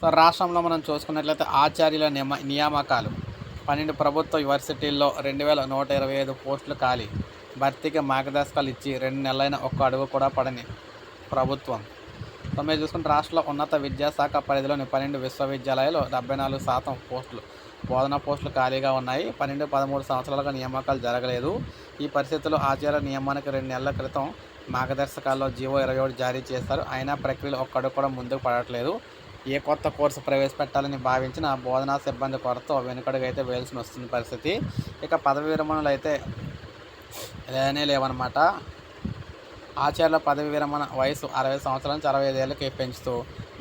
So రాష్ట్రంలో మనం చూసుకున్నట్లయితే ఆచార్యుల నియమ నియామకాలు. పన్నెండు ప్రభుత్వ యూనివర్సిటీల్లో రెండు వేల నూట ఇరవై ఐదు పోస్టులు ఖాళీ. భర్తీకి మార్గదర్శకాలు ఇచ్చి రెండు నెలలైన ఒక్క అడుగు కూడా పడని ప్రభుత్వం. సో మీరు చూసుకుంటే రాష్ట్రంలో ఉన్నత విద్యాశాఖ పరిధిలోని పన్నెండు విశ్వవిద్యాలయాలు డెబ్బై నాలుగు శాతం పోస్టులు బోధనా పోస్టులు ఖాళీగా ఉన్నాయి. పన్నెండు పదమూడు సంవత్సరాలుగా నియామకాలు జరగలేదు. ఈ పరిస్థితుల్లో ఆచార్య నియమానికి రెండు నెలల క్రితం మార్గదర్శకాల్లో జీవో ఇరవై ఒకటి జారీ చేస్తారు అయినా ప్రక్రియలో ఒక్కడు కూడా ముందుకు పడట్లేదు. ఏ కొత్త కోర్సు ప్రవేశపెట్టాలని భావించిన బోధనా సిబ్బంది కొరత వెనుకడుగైతే వేయాల్సిన వస్తున్న పరిస్థితి. ఇక పదవి విరమణలు అయితే లేనే లేవన్నమాట. ఆచార్యుల పదవి విరమణ వయసు అరవై సంవత్సరాల నుంచి అరవై ఐదేళ్ళకి పెంచుతూ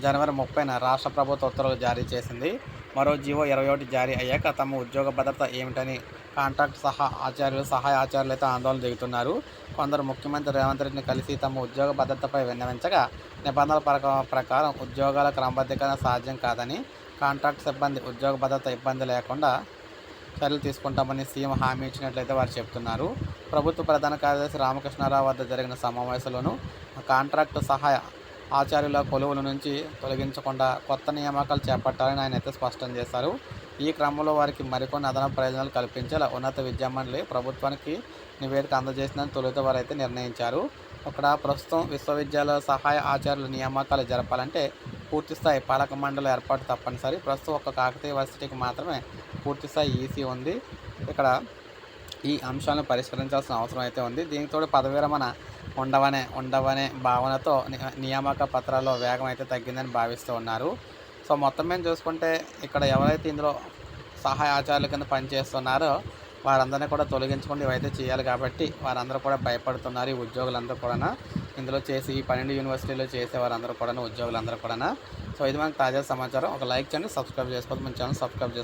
జనవరి ముప్పైన రాష్ట్ర ప్రభుత్వ ఉత్తర్వులు జారీ చేసింది. మరో జీవో ఇరవై ఒకటి జారీ అయ్యాక తమ ఉద్యోగ భద్రత ఏమిటని కాంట్రాక్ట్ సహా ఆచార్యులు సహాయ ఆచార్యులైతే ఆందోళన దిగుతున్నారు. కొందరు ముఖ్యమంత్రి రేవంత్ రెడ్డిని కలిసి తమ ఉద్యోగ భద్రతపై విన్నవించగా నిబంధనల ప్రకారం ఉద్యోగాల క్రమబద్ధీకరణ సాధ్యం కాదని కాంట్రాక్ట్ సిబ్బంది ఉద్యోగ భద్రత ఇబ్బంది లేకుండా చర్యలు తీసుకుంటామని సీఎం హామీ ఇచ్చినట్లయితే వారు చెప్తున్నారు ప్రభుత్వ ప్రధాన కార్యదర్శి రామకృష్ణారావు వద్ద జరిగిన సమావేశంలోనూ కాంట్రాక్టు సహాయ ఆచార్యుల కొలువుల నుంచి తొలగించకుండా కొత్త నియామకాలు చేపట్టాలని ఆయన అయితే స్పష్టం చేశారు. ఈ క్రమంలో వారికి మరికొన్ని అదనపు ప్రయోజనాలు కల్పించేలా ఉన్నత విద్యామండలి ప్రభుత్వానికి నివేదిక అందజేసిందని తొలుత వారు అయితే నిర్ణయించారు. అక్కడ ప్రస్తుతం విశ్వవిద్యాలయ సహాయ ఆచార్యుల నియామకాలు జరపాలంటే పూర్తిస్థాయి పాలక మండలి ఏర్పాటు తప్పనిసరి. ప్రస్తుతం ఒక కాకతీయ యూనివర్సిటీకి మాత్రమే పూర్తిస్థాయి ఈసీ ఉంది. ఇక్కడ ఈ అంశాలను పరిష్కరించాల్సిన అవసరం అయితే ఉంది. దీనితోడు పదవి ఉండవనే ఉండవనే భావనతో నియామక పత్రాల్లో వేగం అయితే తగ్గిందని భావిస్తూ ఉన్నారు. సో మొత్తం మీద చూసుకుంటే ఇక్కడ ఎవరైతే ఇందులో సహాయ ఆచార్యుల కింద పనిచేస్తున్నారో వారందరినీ కూడా తొలగించుకుంటూ ఇవైతే చేయాలి కాబట్టి వారందరూ కూడా భయపడుతున్నారు ఈ ఉద్యోగులందరూ కూడా ఇందులో చేసి ఈ పన్నెండు యూనివర్సిటీలో చేసే వారందరూ కూడా ఉద్యోగులందరూ కూడా సో ఇది మనకు తాజా సమాచారం. ఒక లైక్ చేయండి సబ్స్క్రైబ్ చేసుకోవద్దు. మన ఛానల్ సబ్స్క్రైబ్ చేసుకోండి